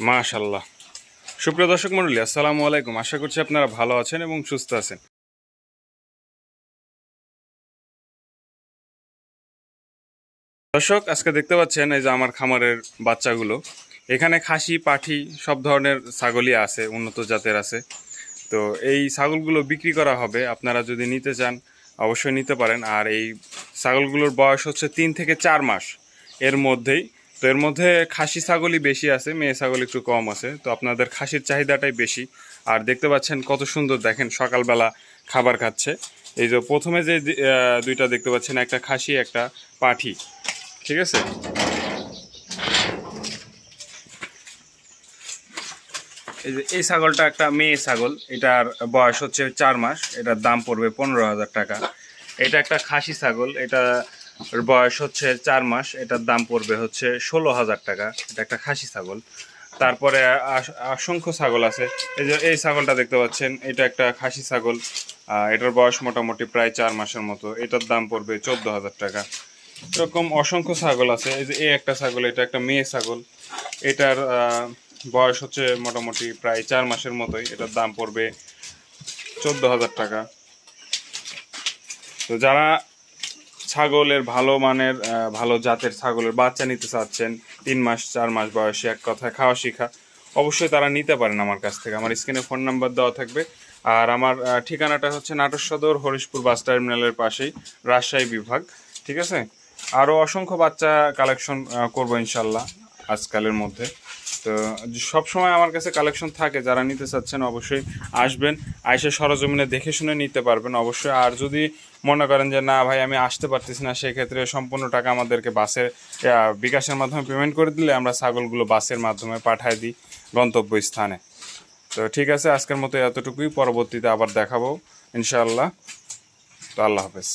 মাশাল্লাহ সুপ্রিয় দর্শক মন্ডলী আসসালামু আলাইকুম। আশা করছি আপনারা ভালো আছেন এবং সুস্থ আছেন। দর্শক, আজকে দেখতে পাচ্ছেন এই যে আমার খামারের বাচ্চাগুলো। এখানে খাসি, পাঠি সব ধরনের ছাগলই আছে, উন্নত জাতের আছে। তো এই ছাগলগুলো বিক্রি করা হবে। আপনারা যদি নিতে চান, অবশ্যই নিতে পারেন। আর এই ছাগলগুলোর বয়স হচ্ছে তিন থেকে চার মাস। এর মধ্যেই তো এর মধ্যে খাসি ছাগলই বেশি আছে, মেয়ে ছাগল একটু কম আছে। তো আপনাদের খাসির চাহিদাটাই বেশি। আর দেখতে পাচ্ছেন কত সুন্দর, দেখেন সকালবেলা খাবার খাচ্ছে। এই যে প্রথমে যে দুইটা দেখতে পাচ্ছেন, একটা খাসি, একটা পাঠি। ঠিক আছে? এই যে এই ছাগলটা একটা মেয়ে ছাগল, এটার বয়স হচ্ছে চার মাস, এটার দাম পড়বে পনেরো হাজার টাকা। এটা একটা খাসি ছাগল, এটা এর বয়স হচ্ছে চার মাস, এটার দাম পড়বে হচ্ছে ষোলো হাজার টাকা। এটা একটা খাসি ছাগল। তারপরে অসংখ্য ছাগল আছে। এই যে এই ছাগলটা দেখতে পাচ্ছেন, এটা একটা খাসি ছাগল। এটার বয়স মোটামুটি প্রায় চার মাসের মতো। এটার দাম পড়বে চোদ্দ হাজার টাকা। এরকম অসংখ্য ছাগল আছে। এই যে এই একটা ছাগল, এটা একটা মেয়ে ছাগল। এটার বয়স হচ্ছে মোটামুটি প্রায় চার মাসের মতোই। এটার দাম পড়বে চোদ্দ হাজার টাকা। তো যারা ছাগলের ভালো মানের ভালো জাতের ছাগলের বাচ্চা নিতে চাচ্ছেন, তিন মাস, চার মাস বয়সে এক কথায় খাওয়া শিখা, অবশ্যই তারা নিতে পারেন আমার কাছ থেকে। আমার স্ক্রিনে ফোন নাম্বার দেওয়া থাকবে। আর আমার ঠিকানাটা হচ্ছে নাটোর সদর, হরিশপুর বাস টার্মিনালের পাশেই, রাজশাহী বিভাগ, ঠিক আছে? আরও অসংখ্য বাচ্চা কালেকশন করব ইনশাল্লাহ। আজকালের মধ্যে। তো সব সময় আমার কাছে কালেকশন থাকে, যারা নিতে চাচ্ছেন অবশ্যই আসবেন। আইসে সরজমিনে দেখে শুনে নিতে পারবেন অবশ্যই। আর যদি মনে করেন যে, না ভাই, আমি আসতে পারতেছি না, সেক্ষেত্রে সম্পূর্ণ টাকা আমাদেরকে বাসের বিকাশের মাধ্যমে পেমেন্ট করে দিলে আমরা ছাগলগুলো বাসের মাধ্যমে পাঠায় দিই গন্তব্য স্থানে তো ঠিক আছে, আজকের মতো এতটুকুই। পরবর্তীতে আবার দেখাবো। ইনশাআল্লাহ। তো আল্লাহ হাফেজ।